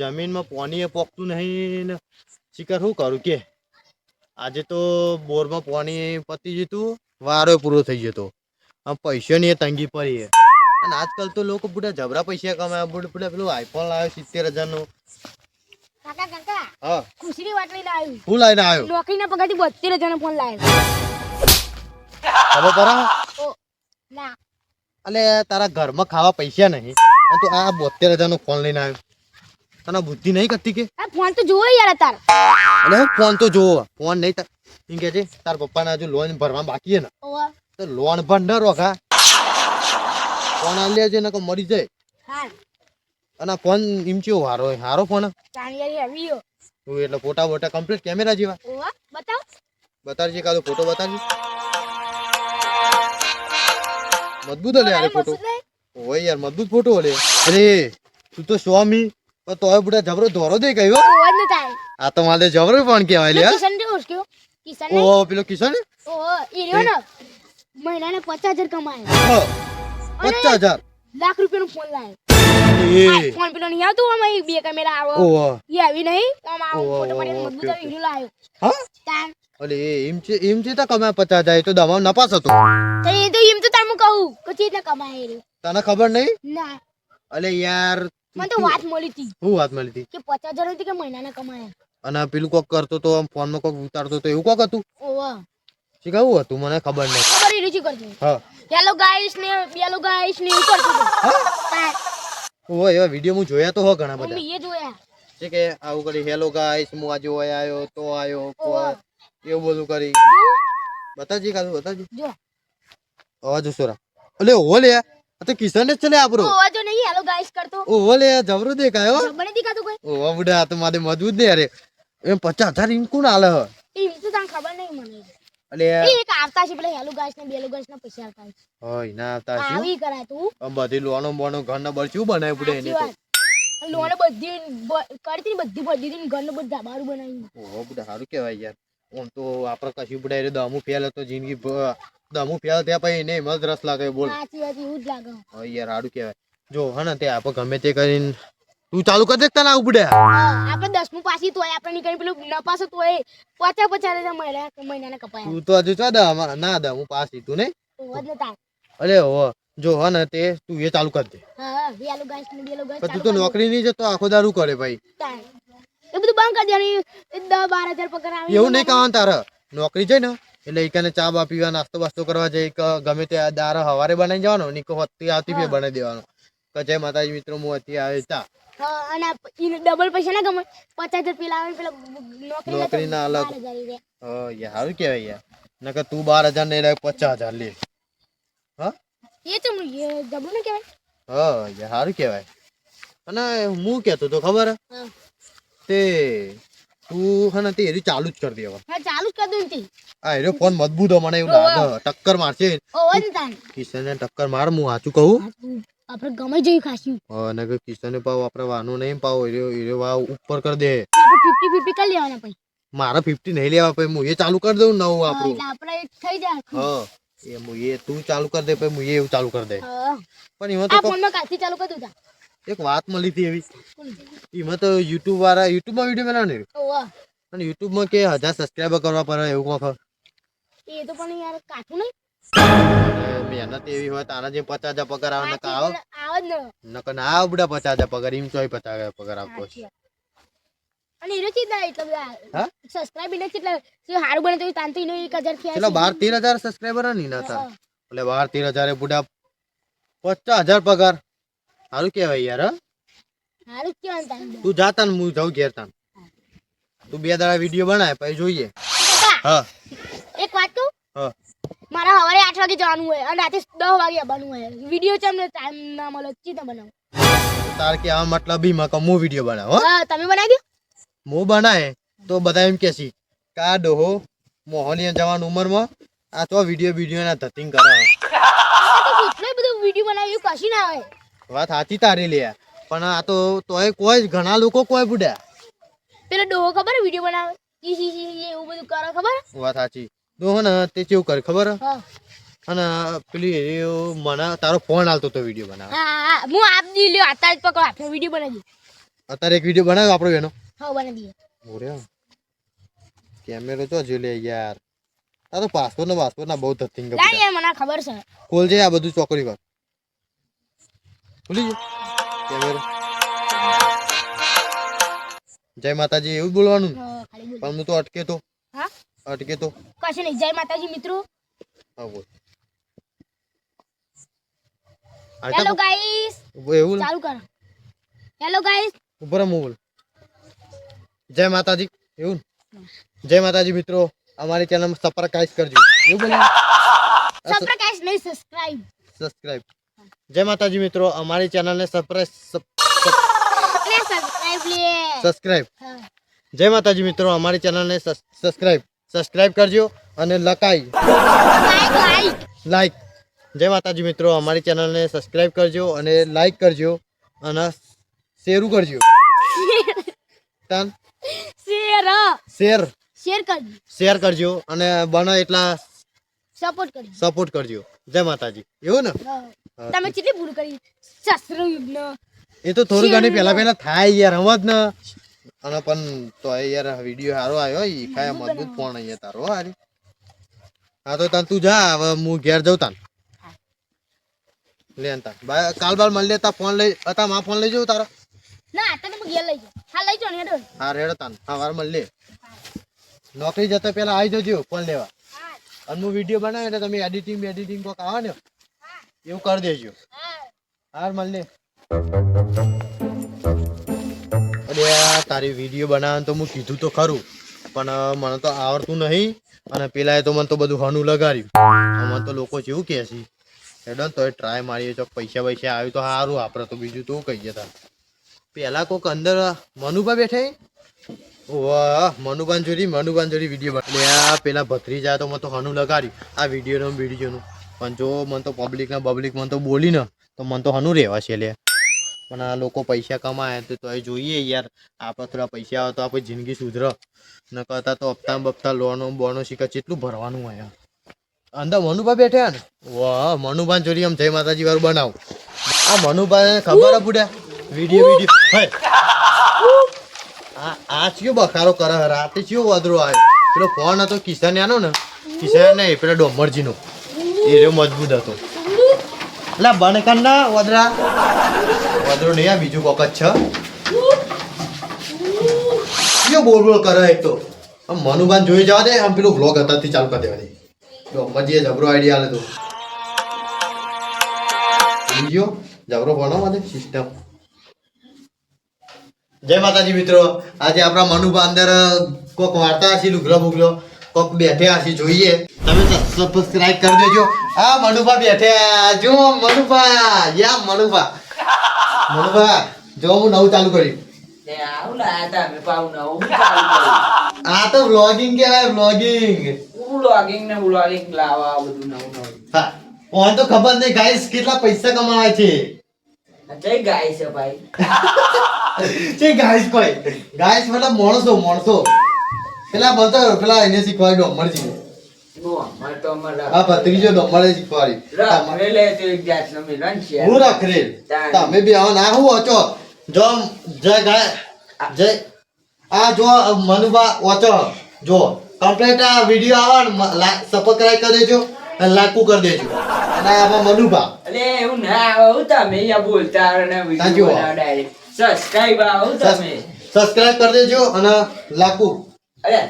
જમીનમાં પાણી પોકતું નહીં ને શિકાર શું કરું? કે આજે તો બોરમાં પાણી પતી જતું વારો પૂરો થઈ જતો આમ પૈસાની તંગી પડી અને આજકાલ તો લોકો બધા જબરા પૈસા કમાય બધા બધા પેલું આઈફોન લાવ્યો સિત્તેર હજારનું. હા. ખુશીની વાત લઈને આવ્યું. હું લાવીને આવ્યો? નોકરીના પગારથી બોતેર હજારનો ફોન લાવ્યો. ખબર પરા ના. અલે તારા ઘરમાં ખાવા પૈસા નહીં. તું આ બોતેર હજારનો ફોન લઈને આવ્યો. તને બુદ્ધિ નહીં કરતી કે? ફોન તો જોવો યાર તાર. અને ફોન તો જોવો ફોન નહીં તાર એમ કે છે તાર પપ્પાના હજુ લોન ભરવા બાકી છે ને. તો લોન ભર ન રોકા. ફોન આ લે છે ને મરી જાય. અને ફોન એમ ચેવો હારો હોય? હારો ફોન? હો તું એટલે ફોટા બોટા કમ્પ્લીટ કેમેરા જેવા? બતાવ. બતાડજે કાદો ફોટો બતાડજે. મજબૂત હલે યાર ફોટો. ઓય યાર મજબૂત ફોટો હલે. અરે તું તો સ્વામી પણ તોય બુડા જબરો ધોરો દે કયો આ તો મારે જબરો પણ કહેવાય લે કિશન ને ઉસક્યો કિશન ઓ પેલો કિશન ઓ ઈ રહ્યો ને. મહિનાને પચાસ હજાર કમાય. હા પચાસ હજાર. લાખ રૂપિયાનો ફોન ફોન પેલો નહીં આવતું આમાં બે કેમેરા આવો. આવી નહીં. આમ આવો ફોટો પાડીને મજબૂત હા? તાન અલે એમ છે એમ છે તો કમાય પચાસ હજાર. એ તો દવામાં નપાસ હતો. તો એ તો એમ તો તાર કહું. કે કમાય તને ખબર નહીં? ના. અલે યાર મને તો વાત મળી હતી. શું વાત મળી હતી? કે પચાસ હજાર હતી કે મહિનાના કમાય. અને પેલું કોક કરતો તો આમ ફોનમાં કોક ઉતારતો તો એવું કોક હતું? ઓવા શીખાવું હતું? મને ખબર નહીં ખબર એ રીચી કરજો હા. હેલો ગાઈસ ને હેલો ગાઈસ ને એવું કરતું હતું. તાન ઓ એવા વીડિયો હું જોયા તો હો ઘણા બધા. મેં એ જોયા. છે કે આવું કરી હેલો ગાઈસ હું આજે ઓય આવ્યો તો ઓવા. એવું બધું કરી. બતાજી કાલું બતાજી જો. અવાજ સોરા અલે ઓલે લે. આ તો કિશન જ છે ને ઓવા જો નહીં. હેલો ગાઈસ કરતો ઓ લે જબરો દેખાયો જબણે દેખાતું કોઈ? ઓ બુડા તો મારે મજબૂત નહીં અરે. એમ પચાસ હજાર ઇમ કોણ આલે હ? તને ખબર નહીં મને. અલે એ એક આવતા છે પેલા હેલો ગાઈસ ને બેલો ગાઈસ ના પૈસા આવતા છે. હોય ના આવતા છે આવી કરાય તું. આમ બધી લોનો બોનો ઘરના બળચું બનાવ્યું બુડા એને તો? લોન બધી બ- કરી બધી દીધી ને બધું બનાવ્યું ઓહો બુડા સારું કહેવાય યાર. આમ તો આપણે કશું બુડા દમું ફેલ હતો જિંદગી દમું ફેલ ત્યાં પછી એને એમાં જ રસ લાગે બોલ. સાચી વાત એવું જ લાગે. હા યાર આડું કહેવાય. જો હે ને તે આપ ગમે તે કરીને તું ચાલુ કરી દે તને ઉપડે. આપણે દસમું પાસી તોય આપણે નીકળી પેલું નપાસ તોય પચાસ પચાસ હજાર મહિના મહિનાના કપાય. તું તો હજુ ચા દા ના દા હું પાસી તું નહીં? અરે હો જો હા ને તે તું એ ચાલુ કરી દે. હા બેલો ગાઈસ ને બેલો ગાઈસ તું તો નોકરી નહીં જતો આખો દારૂ કરે ભાઈ. એ બધું બંધ કરી દેવાનું એ દસ બાર પગાર આવે એવું નહીં કહેવાનું તારે. નોકરી જાય ને એટલે એકાને ચા બા પીવા નાસ્તો બાસ્તો કરવા જાય કે ગમે તે દાર હવારે બનાવી જવાનો નીકો હોતી આવતી ફેર બનાવી દેવાનો. કે જય માતાજી મિત્રો હું હતી આવે તા હા અને ડબલ પૈસા ના ગમે? પચાસ હજાર પેલા પેલા નોકરી ના અલગ. હા યાર કેવાય યાર. નકર તું બાર હજાર નહીં લે પચાસ હજાર લે. હા? એ એ જબરું ને કહેવાય હા યાર સારું કહેવાય અને હું કહેતો તો ખબર? હા. તે તું હે ને તે એરી ચાલુ જ કરી દે હવે. હા ચાલુ જ કરી દઉં ને આ એરો ફોન મજબૂત મને એવું લાગે. ટક્કર મારશે. ઓવા જ તાન. કિશને ટક્કર માર હું સાચું કહું. આપણે ગમે જઈ ખાશું. અને કે પાવ આપણે વાનું નહીં પાવ એરો એરો વાવ ઉપર કરી દે. આપણે ફિફ્ટી ફિફ્ટી કરી લેવાના પછી. મારા ફિફ્ટી નહીં લેવા પછી હું એ ચાલુ કરી દઉં નવું આપણું. એટલે આપણે થઈ જાય હા એ હું એ તું ચાલુ કરી દે પછી હું એ એવું ચાલુ કરી દે. પણ એમાં આ ફોનમાં કાલથી ચાલુ કરી દઉં એક વાત મળી હતી એવી. એમાં તો યુટ્યુબ વાળા યુટ્યુબમાં વીડિયો બનાવે ને ઓવા અને યુટ્યુબમાં કે હજાર સબસ્ક્રાઈબર કરવા પડે એવું કહો એ તો પણ યાર કાઠું નહીં. મહેનત એવી હોય તારા જે પચાસ હજાર પગાર આવે નકર આવો. આવે જ ને. નકર ના આવે બધા પચાસ હજાર પગાર એમ ચોય પચાસ હજાર પગાર આપતો સાચી વાત. અને એને ચીટલા એટલા બધા હા? સબસ્ક્રાઇબ એને ચીટલા જે હારું બને તો એ તાન તો એનો એક હજાર થયા પેલા બાર તેર હજાર સબસ્ક્રાઈબર હે ને એના તાર એટલે બાર તેર હજાર એ બુડા પચાસ હજાર પગાર. સારું કેવાય યાર? હારું કેવાય તાન તું જાતા ને હું જાઉં ઘેર તાન. તું બે દાડા વીડિયો બનાય પછી જોઈએ. હા. એક વાત કહું? હા. મારા સવારે આઠ વાગે જવાનું હોય અને રાતે દસ વાગે આવવાનું હોય. વીડિયો ચમ ટાઈમ ના મળે ચીતા બનાવ. તાર કે આ મતલબ ઈ મકો હું વીડિયો બનાવ હા. તમે બનાવી દો. હું બનાય તો બધા એમ કેસી કા ડોહો મોહલિયા જવાન ઉંમરમાં. આ તો વીડિયો વિડિયો ના ધતિંગ કરે કેટલો બધું વીડિયો બનાવ્યું કશી ના આવે વાત સાચી તારી લે. પણ આ તો તોય કોઈ ઘણા લોકો કોઈ બુડ્યા પેલો ડોહો ખબર વીડિયો બનાવે? ઈ સી સી એવું બધું કરે ખબર? વાત સાચી. ડોહો ને તે કેવું કરે ખબર? હા. અને પેલી મને તારો ફોન આવતો તો વીડિયો બનાવે. હા હા હું. આપ દી લ્યો અત્યારે જ પકડો આપણે વીડિયો બનાવી અત્યારે એક વીડિયો બનાવ્યો આપણો એનો? હા બને દઈએ. ઓરે કેમેરો તો જો લે યાર. આ તો પાસપોર્ટ ને પાસપોર્ટ ના બહુ ધતિંગ લાય મને ખબર છે. ખોલજે આ બધું ચોકડી કર કેમેરો. જય માતાજી એવું બોલવાનું? પણ હું તો અટકે તો અટકે તો કશું નહીં જય માતાજી મિત્રો. હા બોલ. Hello guys. એવું ચાલુ કર. Hello guys. ઉપર બોલ. જય માતાજી એવું જય માતાજી મિત્રો અમારી ચેનલ સબસ્ક્રાઇબ કરજો. એવું બોલે? સબસ્ક્રાઇબ નહીં સબસ્ક્રાઇબ સબસ્ક્રાઇબ જય માતાજી મિત્રો અમારી ચેનલને સબસ્ક્રાઇબ હા. જય માતાજી મિત્રો અમારી ચેનલને સબસ્ક્રાઇબ સબસ્ક્રાઇબ કરજો અને લકાઈ લાઈક જય માતાજી મિત્રો અમારી ચેનલને સબસ્ક્રાઇબ કરજો અને લાઈક કરજો અને શેરું કરજો. શેર શેર કરજો. શેર કરજો અને બને એટલા સપોર્ટ કરજો. સપોર્ટ કરજો. જય માતાજી. એવું ને. તમે કેટલી ભૂલ કરી? શસ્ત્ર યુદ્ધ એ તો થોડું ઘણી પહેલા પહેલા થાય યાર હમત ને. અને પણ તો યાર વીડિયો સારો આવ્યો ઈ કાય મજબૂત ફોન અહીંયા તારો હો હારી. હા તો તાન તું જા હવે હું ઘેર જઉં તાન. લે તાન. બાય કાલ બાર મળી લેતા ફોન લઈ અતા માં ફોન લઈ જઉં તારો? ના તમે તમે ઘેર લઈ જાઓ. હા લઈ ને હેડો. હા રેડો તાન. હા વાર મળી લે. નોકરી જતા પહેલા આવી જજો ફોન લેવા. હા. અને હું વીડિયો બનાવ્યો એટલે તમે એડિટિંગ એડિટિંગ કોક આવે ને. એવું કરી દેજો. હાર મળ અરે તારી વીડિયો બનાવવાનું તો હું કીધું તો ખરું, પણ મને તો આવડતું નહીં, અને પેલાએ તો મને તો બધું હનું લગાડ્યું. મને તો લોકો જેવું કહે છે હેડો તો ટ્રાય મારીએ તો પૈસા પૈસા આવ્યું તો સારું આપણે તો બીજું તો કહી જતા. પેલા કોક અંદર મનુભા બેઠે વાહ મનુભાન જોડી મનુભાન જોડી વીડિયો એટલે આ પેલા ભત્રી જાય તો મને તો હનું લગાડ્યું, આ વિડીયોનું વિડીયોનું પણ જો મને તો પબ્લિક ના પબ્લિક મને તો બોલી ને, તો મને તો હનું રહેવા છે લે. પણ આ લોકો પૈસા કમાય તો તો જોઈએ યાર. આપણે થોડા પૈસા આવે તો આપણી જિંદગી સુધર. ન કરતા તો હપ્તા બપ્તા લોનો બોનો શીખે કેટલું ભરવાનું હોય અંદર મનુભા બેઠા ને? વાહ મનુભાઈ જોડી આમ જય માતાજી વાળું બનાવું. આ મનુભાઈ ખબર પૂડ્યા વીડિયો વીડિયો. આ આ ચિયો બખારો કરે? રાતે ચિયો વધરો આવ્યો પેલો ફોન હતો કિશન આનો ને? કિશન નહીં પેલા ડોમરજીનો. એ રહ્યો મજબૂત હતો. એટલે બને કર ના, વદરા. વદરો નહીં આ બીજું કોક જ છે. કયો બોલ બોલ કરે એક તો? મનુબાન જોઈ જવા દે, આમ પેલું વ્લોગ અત્યારથી ચાલુ કરી દેવા દે ડોમરજીએ જબરો આઈડિયા આલે તો. બીજો જબરો ભણો મને સિસ્ટમ જય માતાજી મિત્રો. આજે આપણા મનુબા અંદર કોક વાર્તા હશે લુગલો બુગલો કોક બેઠે હશે જોઈએ. તમે સબસ્ક્રાઇબ કરી દેજો. આ મનુભા બેઠ્યા જો મનુભા. યા મનુભા. મનુભા જો હું નવું ચાલુ કર્યું. આ તો વ્લોગિંગ કહેવાય વ્લોગિંગ vlogging ને વ્લોગિંગ લાવા બધું નવું નવું. હા ઓન તો ખબર નહીં ગાઈસ કેટલા પૈસા કમાવાય છે. અચ્છા ગાય છે ભાઈ? છે ગાઈસ કોઈ ગાઈસ મતલબ માણસો માણસો. પેલા બોલતો પેલા એને શીખવાડી ડોમરજી નો, અમારે તો અમારે આ ભત્રીજો ડોમરે શીખવાડ્યું લે તો મિલન છે. હું રખરેલ. તમે બી આવો ના હું ઓચો જો જય ગાય જય. આ જો મનુભા ઓચો જો કમ્પ્લીટ આ વીડિયો આવે સબસ્ક્રાઇબ કરી દેજો અને લાકુ કરી દેજો. અને આમાં મનુભા. અરે એવું ના આવે હું તમે બોલતા. બનાવો direct. Subscribe તમે. સબસ્ક્રાઇબ કરી દેજો અને લાકુ અરે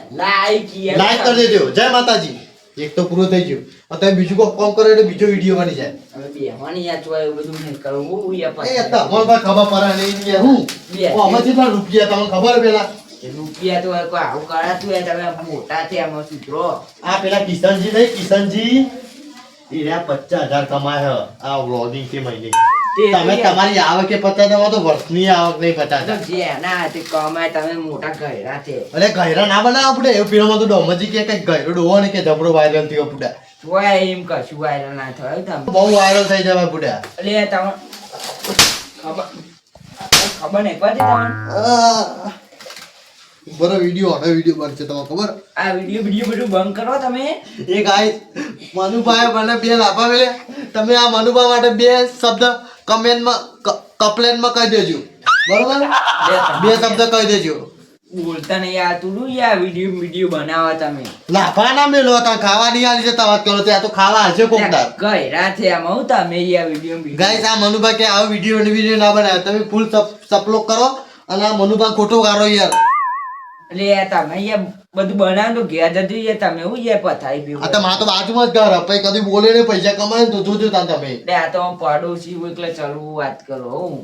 લાઈક કરી દેજો. જય માતાજી. એક તો પૂરો થઈ ગયો. અત્યારે બીજું કોઈ કોમ કરો એટલે બીજો વીડિયો બની જાય. હવે બેહવાની યાર ચોય એવું બધું નહીં કરવું. હું યાર એ પછી- તમને ભાઈ ખબર પડે નહીં યાર. હું? કેટલા રૂપિયા તમને ખબર પેલા? રૂપિયા તો કોઈ આવું તમે મોટા આમાં સુધરો આ પેલા કિશનજી નહીં કિશનજી. એ રહ્યા પચાસ હજાર કમાય. આ વ્લોગિંગથી મહિને. તમે. તમારી આવકે એ પચાસ તમારે તો વર્ષની આવક નહીં તો હજાર જેના હાથે કમાય તમે મોટા ઘયડા છે. અરે ગયરા ના બનાવ આપણે એવું પેલો તો ડોમજી કે કઈ ગયરો ડોવો ને કે જબરો વાયરલ થયો બુડા તોય એમ કશું વાયરલ ના થયું તમે. બહુ વાયરલ થઈ જવાય બુડા એટલે તમે ખબર ખબર નહીં પડતી તમને? બરો વિડિયો આનો વિડિયો બનશે તમને ખબર? આ વીડિયો વિડિયો બધું બંધ કરો તમે. એ ગાઈસ મનુભાઈ મને બે લાભા મેલે તમે આ મનુભા માટે બે શબ્દ કમેન્ટમાં કપ્લેનમાં કહી દેજો. બરોબર? બે શબ્દ કહી દેજો. બોલતા નહીં યાર તું શું યાર વીડિયો વીડિયો બનાવો તમે. લાફા ના મેલો તા ખાવા નહીં આલી જતા વાત કરો ત્યાં તો ખાવા હશે કોક દાર. ગયરા છે આમાં હું તમે યાર વીડિયો ગાઈસ આ મનુભા કે આવો વીડિયો ને વીડિયો ના બનાવ્યો તમે ફૂલ સપલોક કરો અને આ મનુભા ખોટો ગારો યાર. એટલે તમે યાર બધું બનાવ તો ઘેર જતું યાર તમે હું યાર પથારી પીવું આ તો મારા તો બાજુમાં જ ઘર પછી કદી બોલે ને પૈસા કમાય ને તો જોજો તા તમે. એટલે આ તો હું પડોશી હું એટલે ચલવું વાત કરો હું.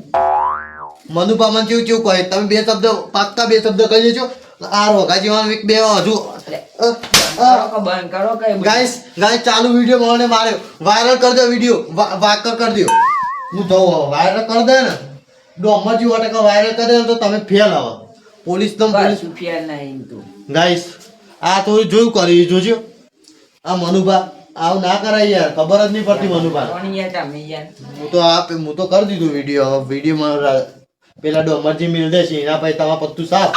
મનુપામન મને કેવું કેવું કહે? તમે બે શબ્દ પાક્કા બે શબ્દ કહી દેજો. આ રોગા જીવન એક બે હજુ. બંધ કરો ગાઈસ ગાઈસ ચાલુ વીડિયો મને મારે વાયરલ કરજો દો વીડિયો વાકર કરી દો. હું જઉં વાયરલ કરી દે ને. ડોમર જેવો ટકા વાયરલ કરી દે તો તમે ફેલ આવો પોલીસ તો પોલીસ ફેલ નહીં તું. ગાઈસ આ તો જોયું કરી જોજો. આ મનુભા આવું ના કરાય યાર ખબર જ નહીં પડતી મનુભા. હું તો આ હું તો કરી દીધું વીડિયો વિડીયોમાં પેલા ડોમરજી મિલ દેશે એના પછી તમારા પત્તું સાફ.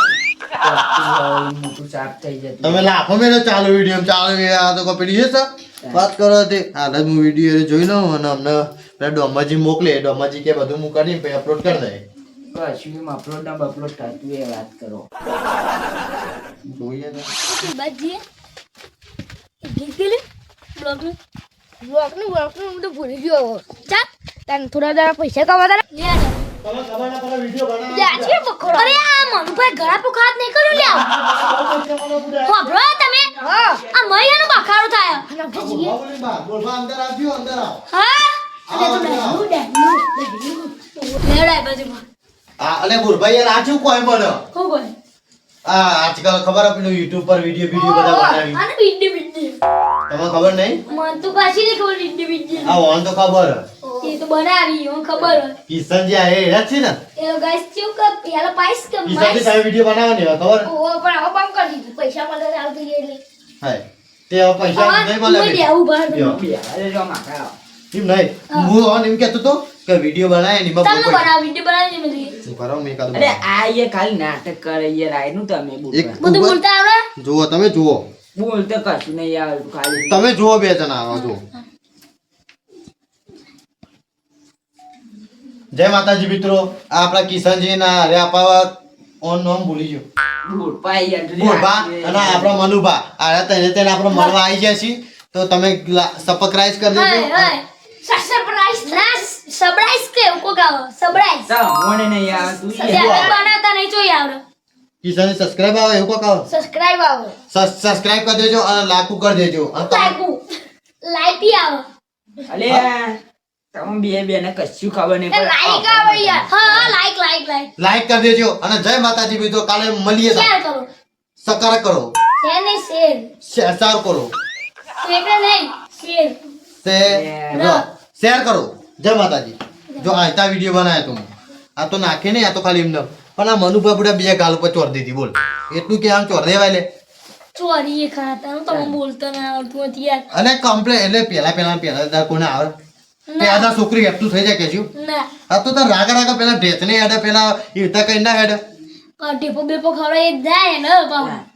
તમે લાખો મેળો ચાલુ વીડિયો ચાલુ આ તો કપડી પેલી છે સર? વાત કરો તે. હાલ જ હું વીડિયો જોઈ લઉં અને અમને પેલા ડોમાજી મોકલે ડોમાજી કે બધું હું કરીને પછી અપલોડ કરી દે કશું અપલોડ ના અપલોડ થતું એ વાત કરો. જોઈએ ને બસ જઈએ ગીત ગયેલી બ્લોગનું બ્લોગનું બ્લોગનું હું તો ભૂલી ગયો હવે. તને થોડા દાડા પૈસા કમાતા રહે. લે તમે ખબર ના પડે બનાવો. લે છે બખોડો. અરે આ મનુભાઈ ઘણા પુખાત નહીં કરું લ્યા તમે. આ મૈયાનો બખાડો થાય. નખે બોલવા અંદર આવજો અંદર આવ. હા? અરે તો ડેનું ડેનું લેવડાય બાજુમાં. આ અલે ગુરભાઈ યાર આ શું કોઈ મને આ આજકાલ ખબર હે પેલું YouTube પર વીડિયો વીડિયો બધા બનાવી. અને બિડ્ડી બિડ્ડી તમને ખબર નહીં? મન તો પાછી નહીં ખબર બિડ્ડી બિડ્ડી આ ઓન તો ખબર એ તો બનાવી હું ખબર હોય. કિશનજી આ એ છે ને? એ ગાઈસ કે પેલા પાઈસ કે કિશનજી જે સાહેબ વીડિયો બનાવવાની હોય ખબર? ઓ પણ હવે બંધ કરી દીધું. પૈસા મળે ચાલુ થઈ એટલે. હાય તે હવે પૈસા નહીં મળે દેવું બહાર. બે હારે જો માખા એમ નહીં. હું ઓન એમ કહેતો તો કે વિડિયો બનાય ને એમાં ચાલ બહુ વિડિયો બનાય ને મેં શું કરો? મેં એકાદું અરે આ યે ખાલી નાટક કરે યે રાયનું તમે એક બધું બોલતા આવડે? જુઓ તમે જુઓ. બોલતે કશું નહીં યાર ખાલી તમે જુઓ બે જણા આવો જુઓ. જય માતાજી મિત્રો આ આપણા કિશનજી ના અપાવા ઓન નોમ ભૂલી ગયો. આ- અને આપણો મનુભા. આ તેને તેને આપણો મળવા આવી ગયા છીએ. તો તમે સબસ્ક્રાઇબ કરી દેજો. સરપ્રાઈઝ કે એવું કોક સબરાઈસ તા મોણે નહીં આવડતું સત્ય બનાતા નહીં જોઈ આવડે. કિસાને સબસ્ક્રાઇબ આવે એવું કોક આવે? સબસ્ક્રાઇબ આવો. સબસ્ક્રાઇબ કરી દેજો અને લાખું કરી દેજો. તમે- લાઈકુ આવે. અલે તમે બે બે ને કશું ખબર નહીં પડે. લાઈક આવે યાર. હા હા લાઈક લાઈક લાઈક લાઈક કરી દેજો અને જય માતાજી બીજો કાલે મળીએ શેર કરો. સકાર કરો. શેર ને શેર. શેર શેર કરો. શેર નહીં શેર. શેર કરો. જય માતાજી. જો આયતા વીડિયો બનાવ્યો તું આ તો નાખે નહીં આ તો ખાલી એમને પણ આ મનુભાઈ બુડા બે ગાલ ઉપર ચોર દીધી બોલ. એટલું કે આમ ચોર દેવાય લે. ચોરી એ ખાતા હું તમે બોલતો ના આવડતું નથી યાર. અને કમ્પ્લેન એટલે પેલા પેલા પેલા કોને આવે? પેલા છોકરી હેપતું થઈ જાય કેશું ના. આ તો તાર રાગા રાગા પેલા ઢેચને હેડે પેલા ઈવતા કઈ ના હેડે. ટેપો બેપો ખવડાવી એ જાય ને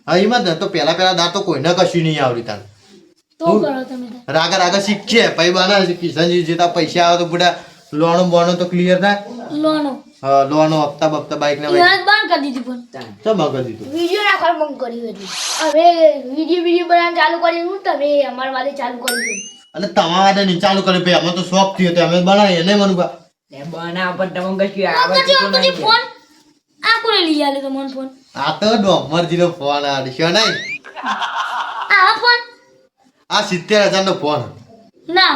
હા એમાં તો પેલા પેલા દાર તો કોઈને કશું નહીં આવડી તાર. તો કરો તમે તો. રાગા રાગા શીખીએ. પછી બના કિશનજી જેતા પૈસા આવે તો બુડા લોનો બોનો તો ક્લિયર થાય. લોનો હા, લોનો હપ્તા બપ્તા બાઈક ના બાઈક. બંધ કરી દીધી પણ તો બંધ કરી દીધું? વિડિયો નાખવાનું બંધ કરી હતું હવે વિડિયો વિડિયો બનાવવાનું ચાલુ કર્યું તમે અમાર વાલે ચાલુ કરી દો. અને તમારા નહીં ચાલુ કરે ભાઈ અમે તો શોખ થયો તો અમે બનાવીએ ને મનુભા ને બના પણ તમને કશું આવે તો નહીં. ફોન. આ કોને લઈ આલે તમારો ફોન? આ તો ડોમરજી નો ફોન આડશો નહીં. આ સિત્તેર હજાર નો ફોન ના.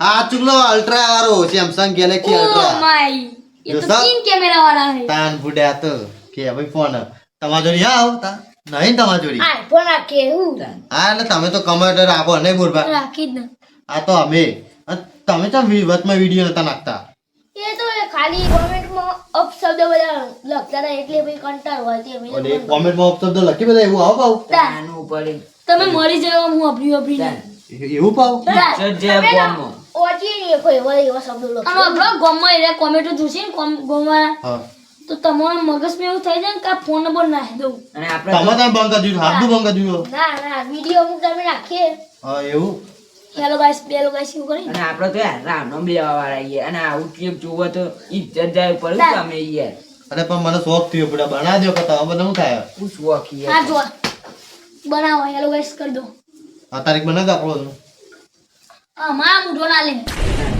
આ ચુકલો અલ્ટ્રા વાળો સેમસંગ ગેલેક્સી અલ્ટ્રા માય. એ તો. તીન કેમેરા વાળા છે. તાન બુડ્યા તો. કે ભાઈ ફોન તમારા જોડી હા આવતા? નહીં તમારા જોડી? આઈફોન રાખે હું હા એટલે તમે તો કમેન્ટ આપો નહીં બોલવા. રાખી જ ના. આ તો અમે. અને તમે તો વચમાં વીડિયો નતા નાખતા. એ તો ખાલી કોમેન્ટમાં અપશબ્દ બધા લખતા હતા એટલે ભાઈ કંટાળો હોય તે. કોમેન્ટમાં અપશબ્દ લખી બધા એવું આવો પાવ તાનું ઉપર તમે મરી જાવ હું અભરી અભરી. એવું પાવ? ઇજ્જત જે ગામમાં. ઓછી નહીં કોઈ એવા એવા શબ્દો લખો અને આપણો ગોમો એ કોમેન્ટો જોશે ને હા. તો તમારા મગજમાં એવું થઈ જાય ને કે ફોન નંબર નાખી દઉં. અને આપણે તમે તમે બંધ કરી દીધું હાથનું બંધ કરી દીધું. ના ના વીડિયો હું તમે રાખીએ. હા એવું. હેલો ગાઈસ બેલો ગાઈસ એવું કરી અને આપણે તો યાર રામનો બેવા વાળા છીએ. અને આવું કેમ જોવો તો ઇજ્જત જાય ઉપર તમે યાર. અરે પણ મને શોખ થયો બધા બના દો કે તમે બધા શું થાય? હું શોખી જો બનાવો હેલો ગાઈસ કરી દો. આ તારીખ બનાવી આપો છો આ માં મુઢો ના લે.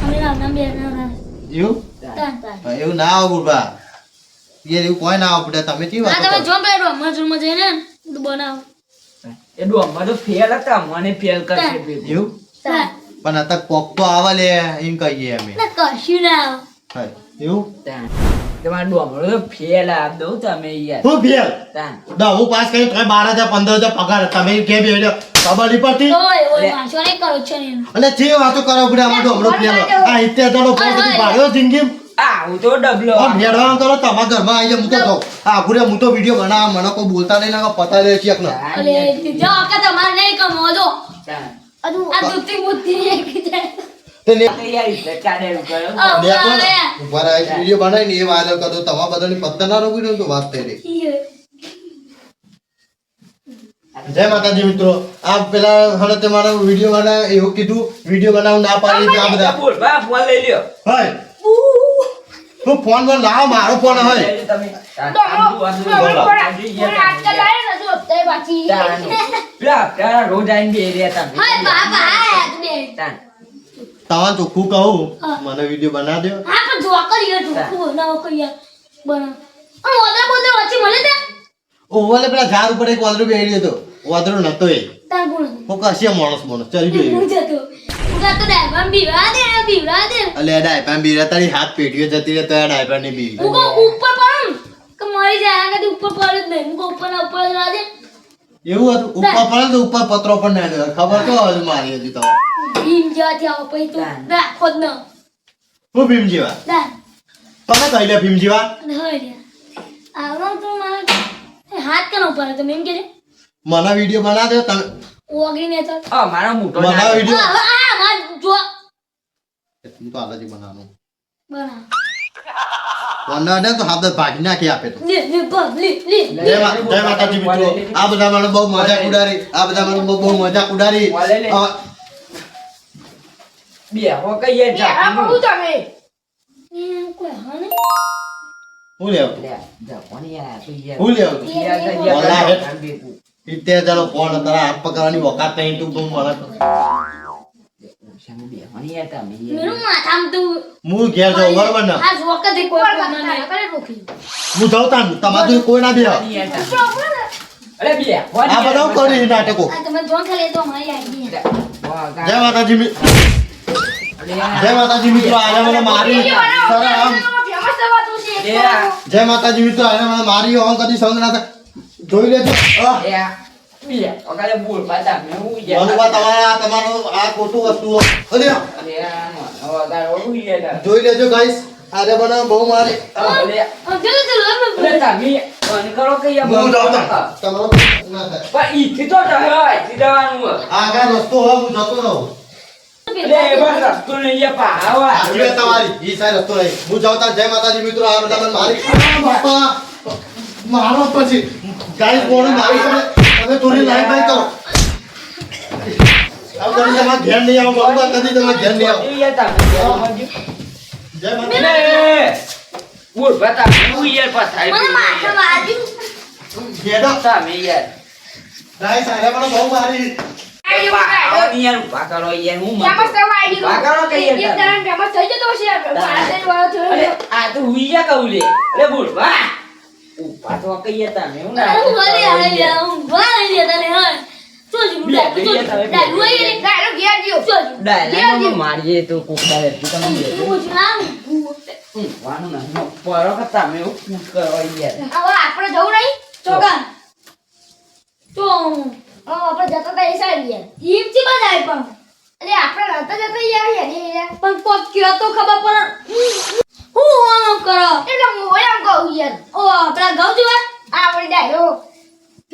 અમે ના નામ બે નામ નામ એવું? ના આવું બા. યાર એવું કોઈ ના આવું તમે કી વાત તમે? જો પેલો મજૂરમાં જઈને બધું બનાવો. એ ડોમમાં તો ફેલ હતા મને ફેલ કરશે એવું? પણ અત્યારે કોક તો આવે લે એમ કહીએ અમે. ના કશું ના એવું. તમારા ડોમરો તો ફેલ આપ દઉં તમે યાર. હું ફેલ? દા હું પાસ કરી તોય બાર હજાર પંદર હજાર પગાર. તમે ઓય ઓય માણસો નહીં કરો છો ને અને જે વાતો કરો બુડા અમારો ડોમરો ફેલ આ ઇત્યા તો પોતે ભાડ્યો જિંદગી આ તો ડબલો આ ભેળવાનું કરો તમારા ઘરમાં હું તો. આ ગુરે હું તો વીડિયો બનાવવા મને કોઈ બોલતા નહીં ના પતા લે છે ને. તાન. જો કે તમારે નહીં કમો જો. આ દૂધી બુદ્ધિ એક જાય વીડિયો બનાવીને એ વાયરલ કરો તમારા બધાની પત્તા ના રોકી તો વાત થઈ રહી જય માતાજી મિત્રો આ પેલા હણે તે મારો વીડિયો બનાવ એવું કીધું વીડિયો બનાવ ના પાડી કે આ બધા. બોલ, બા, ફોન લઈ લ્યો. હોય. તું ફોન પર લાવ મારો ફોન હોય. તમે. જુઓ, આમ જુઓ. આમ જુઓ, આમ જુઓ. તાન. પેલા પેલા રોજ આવીને બેહી રહ્યા તમે. તાન. તમારે ચોખ્ખું કહું હા. મને વીડિયો બના દો ઓવલે પેલા ઝાડ ઉપર એક ઓદરો બેહી રહ્યો હતો. ઓદરો નતો એ. કોક હશે માણસ માણસ ચાલી ગયો અલે આ ડાયપા બી રહ્યા તારી હાથ પેઢીઓ જતી રહે તો આ ડાયપા ની બી એવું હતું? ઉપર પડે તો ઉપર પત્રો પણ ના દેવા ખબર તો હજુ મારી હતી તો હું ભીમ જેવા તમે કહી લે ભીમ જેવા હાથ કેનો ઉપર તમે એમ કે મને વીડિયો બના દે તમે ઓગળી ને તો આ મારો મોટો મારા. વીડિયો આ આ માર જો. તું તો આલાજી બનાવવાનું. બના વંડા ને તો હાથ ભાગી નાખી આપે તો. લે લે બસ લે લે જય માતાજી મિત્રો. આ બધા મને બહુ મજાક ઉડાડી આ બધા મને બહુ બહુ મજાક ઉડાડી. અ, બે હો કહીએ જાતીનું. એ કોઈ હા નહીં. હું લેવ લે, જા, કોની આ તો યાર. હું લેવ તું યાર, યાર, બોલા હે. આમ ભેગું. ફોન તારા હાથ પકડવાની વખત નહીં તું બહુ મને હું ઘેર જાઉં બરાબર ને? હું જાઉં તાન તમારે કોઈ ના બે. અરે આ બધા કરી નાટકો. જય માતાજી. જય મિત્રો આજે મને મારી જય માતાજી મિત્રો આજે મને મારી આમ કદી સંગ ના જોઈ લેજો. જોઈ લેજો ગાઈસ આજે મને બહુ મારી. આહ, અરે જો જો અરે તમે ફોન કરો કે યાર હું જાઉં બંધ તાન. કરો. તમારો ના થાય. પણ ઈથી તો જવાય, ઈથી જવાનું હોય. આ કાંઈ રસ્તો હોય હું જતો રહું. મારી. મારો પછી. ગાઈસ કોણ મારી તમે થોડી લાઈન નહીં કરો. આ કદી તમારા ઘેર નહીં આવો બાબા કદી તમારા ઘેર નહીં આવો. એ યાર તમે યાર, જય માતાજી. બોલ બતા હું યાર પથારી મને માથા મારી ઘેડો તમે યાર. ગાઈસ આ મને બહુ મારી યાર ઊભા કરો યાર હું આ તો હુઈ કહું લે. અરે બોલ વાહ. તો કહીએ તમે હું ના તને હા. ડાલુ મારીએ તો તું તમે પરો કે તમે યાર. હવે આપણે જવું નહીં? ચોકન તો આપણે જતા હતા એ સાઈડ યાર. ઈમ પણ. અરે આપણે નતા જતા યાર યાર પણ પોત કયો તો ખબર પડે. હું આમ આમ કરો એટલે હું આમ કહું યાર ઓ આપણા ગૌ જોવા આ આપણી ડાયરો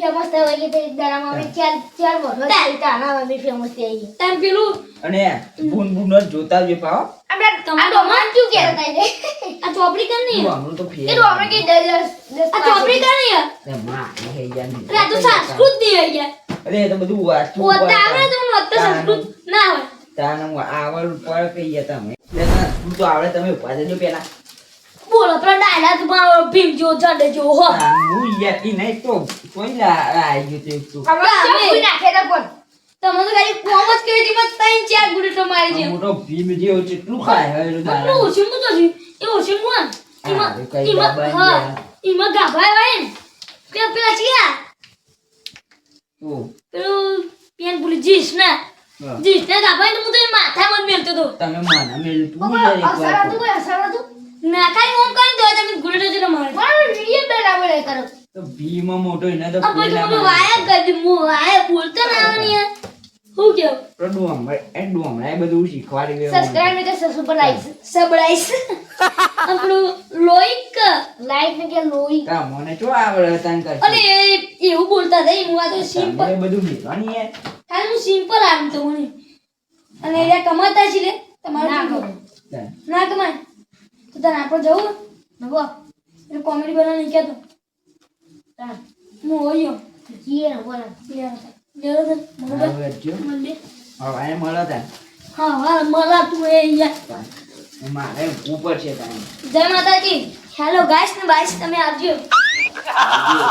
ફેમસ થઈ ગઈ તે દાડામાં અમે ચાર ચાર વર્ષ થઈ તાના અમે ફેમસ થઈ ગઈ તેમ પેલું અને બુન બુન જ જોતા જ પાઓ આપણે આ ડોમાન ક્યું કહેતા હતા આ ચોપડી કર નહીં હમણાં તો ફેર એ તો આપણે કે દસ દસ આ ચોપડી કર નહીં અરે માં, હે. એટલે આ તો સંસ્કૃતની હોય યાર અરે તો બધું પોતે પડે. આવડે તો મને તો સંસ્કૃત ના હોય તાને હું આવડ પર કહીએ તમે ના, તું તો આવડે તમે ઊભા થજો પેલા બોલો પેલો ડાયલા તો મારો ભીમ જો જડે જો હો. હું યકી નહીં તો કોઈ લા- આવી ગયું તે. તું. અમે ભૂઈ નાખે તો પણ તમે તો ખાલી કોમ જ કરી હતી પણ ત્રણ ચાર તો મારી છે મોટો ભીમ જેવો કેટલું ખાય હવે એનું એટલું દારૂ. ઓછું તો છે. એ ઓછું કોણ હા, એ કઈ એમાં હા એમાં ગાભા હોય ને. પેલા પેલા ચિયા. તું. પેલું પેન ભૂલી જીસ ને. હા. જીસ ને ગાભાય ને હું તો માથામાં મેલતો તો તમે મને મેલ તું હતું કોઈ અસર તો. ના ખાલી ઓમ કરીને તો તમે ગુડડો જરા મારે પણ વિડિયો બરાબર કરો. તો ભીમ મોટો એને તો પછી પેલા વાયા કરી હું વાયા બોલતો ના આવે ને યાર. હું કેવું? તો ભાઈ એ ડોમર આ બધું શીખવાડી ગયો સબસ્ક્રાઇબ ને કે સબસ્ક્રાઇબ સબસ્ક્રાઇબ આપણું લોઈક. લાઈક ને કે લોઈક. કા મને જો આવડે તન કર અરે એ- એવું બોલતા હતા હું આ તો સિમ્પલ બધું ભીવાની યાર હાલ હું સિમ્પલ આમ તો મને. અને એ કમાતા છે લે તમારે ના તાન. ના કમાય? તો તને આપણે જવું નવો એ કોમેડી બનાવ નહીં કહેતો હું હોયો જીએ ને બોલા. લે લે લે હવે જો. મળે હવે એ હા હા મળા તું એ યાર તાન. મારે ઉપર છે તાન જય માતાજી. હેલો ગાઈસ ને બાઈસ તમે આવજો. આવજો.